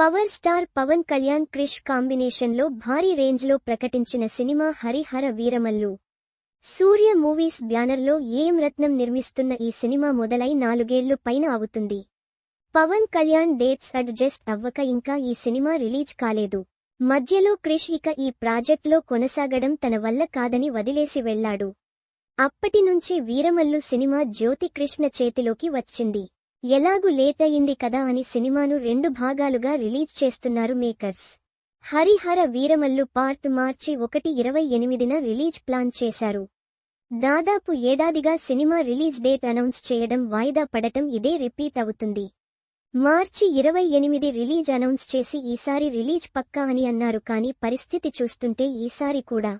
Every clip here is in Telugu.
పవర్ స్టార్ పవన్ కళ్యాణ్ క్రిష్ కాంబినేషన్లో భారీ రేంజ్లో ప్రకటించిన సినిమా హరిహర వీరమల్లు. సూర్య మూవీస్ బ్యానర్లో ఏం రత్నం నిర్మిస్తున్న ఈ సినిమా మొదలై నాలుగేళ్ళు పైన అవుతుంది పవన్ కళ్యాణ్ డేట్స్ అడ్జస్ట్ అవ్వక ఇంకా ఈ సినిమా రిలీజ్ కాలేదు. మధ్యలో క్రిష్ ఇక ఈ ప్రాజెక్ట్లో కొనసాగడం తన వల్ల కాదని వదిలేసి వెళ్ళాడు. అప్పటినుంచి వీరమల్లు సినిమా జ్యోతి కృష్ణ చేతిలోకి వచ్చింది. ఎలాగు లేట్ అయింది కదా అని సినిమాను రెండు భాగాలుగా రిలీజ్ చేస్తున్నారు మేకర్స్. హరిహర వీరమల్లు పార్ట్ మార్చి ఒకటి ఇరవై ఎనిమిదిన రిలీజ్ ప్లాన్ చేశారు. దాదాపు ఏడాదిగా సినిమా రిలీజ్ డేట్ అనౌన్స్ చేయడం వాయిదా పడటం ఇదే రిపీట్ అవుతుంది. మార్చి ఇరవై ఎనిమిది రిలీజ్ అనౌన్స్ చేసి ఈసారి రిలీజ్ పక్కా అని అన్నారు కానీ పరిస్థితి చూస్తుంటే ఈసారి కూడా.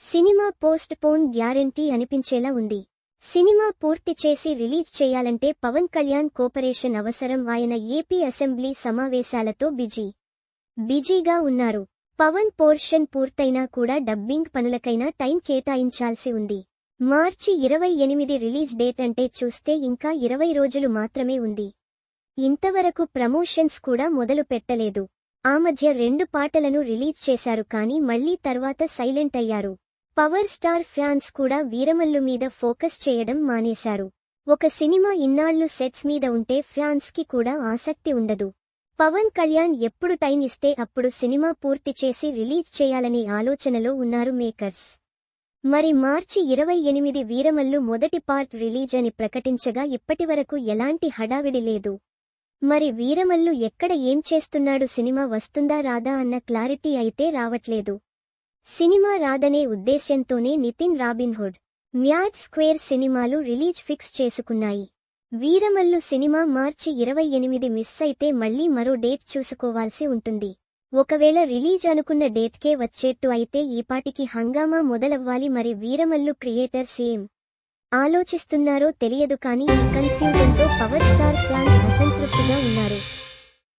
సినిమా పోస్ట్ పోన్ గ్యారెంటీ అనిపించేలా ఉంది. సినిమా పూర్తి చేసి రిలీజ్ చేయాలంటే పవన్ కళ్యాణ్ కోపరేషన్ అవసరం ఆయన ఏపీ అసెంబ్లీ సమావేశాలతో బిజీ. బిజీగా ఉన్నారు. పవన్ పోర్షన్ పూర్తయినా కూడా డబ్బింగ్ పనులకైనా టైం కేటాయించాల్సి ఉంది. మార్చి ఇరవై ఎనిమిది రిలీజ్ డేట్ అంటే చూస్తే ఇంకా ఇరవై రోజులు మాత్రమే ఉంది. ఇంతవరకు ప్రమోషన్స్ కూడా మొదలు పెట్టలేదు. ఆ మధ్య రెండు పాటలను రిలీజ్ చేశారు కానీ మళ్ళీ తర్వాత సైలెంట్ అయ్యారు. పవర్ స్టార్ ఫ్యాన్స్ కూడా వీరమల్లు మీద ఫోకస్ చేయడం మానేశారు. ఒక సినిమా ఇన్నాళ్ళు సెట్స్ మీద ఉంటే ఫ్యాన్స్కి కూడా ఆసక్తి ఉండదు. పవన్ కళ్యాణ్ ఎప్పుడు టైం ఇస్తే అప్పుడు సినిమా పూర్తి చేసి రిలీజ్ చేయాలనే ఆలోచనలో ఉన్నారు మేకర్స్. మరి మార్చి ఇరవై ఎనిమిది వీరమల్లు మొదటి పార్ట్ రిలీజ్ అని ప్రకటించగా ఇప్పటివరకు ఎలాంటి హడావిడి లేదు. మరి వీరమల్లు ఎక్కడ ఏం చేస్తున్నాడు సినిమా వస్తుందా రాదా అన్న క్లారిటీ అయితే రావట్లేదు. సినిమా రాదనే ఉద్దేశ్యంతోనే నితిన్ రాబిన్హుడ్ మ్యాడ్ స్క్వేర్ సినిమాలు రిలీజ్ ఫిక్స్ చేసుకున్నాయి. వీరమల్లు సినిమా మార్చి ఇరవై ఎనిమిది మిస్ అయితే మళ్ళీ మరో డేట్ చూసుకోవాల్సి ఉంటుంది. ఒకవేళ రిలీజ్ అనుకున్న డేట్కే వచ్చేట్టు అయితే ఈపాటికి హంగామా మొదలవ్వాలి మరి వీరమల్లు క్రియేటర్స్ ఏం ఆలోచిస్తున్నారో తెలియదు కానీ ఈ కన్ఫ్యూజన్తో పవర్ స్టార్ ఫ్యాన్స్ అసంతృప్తిగా ఉన్నారు.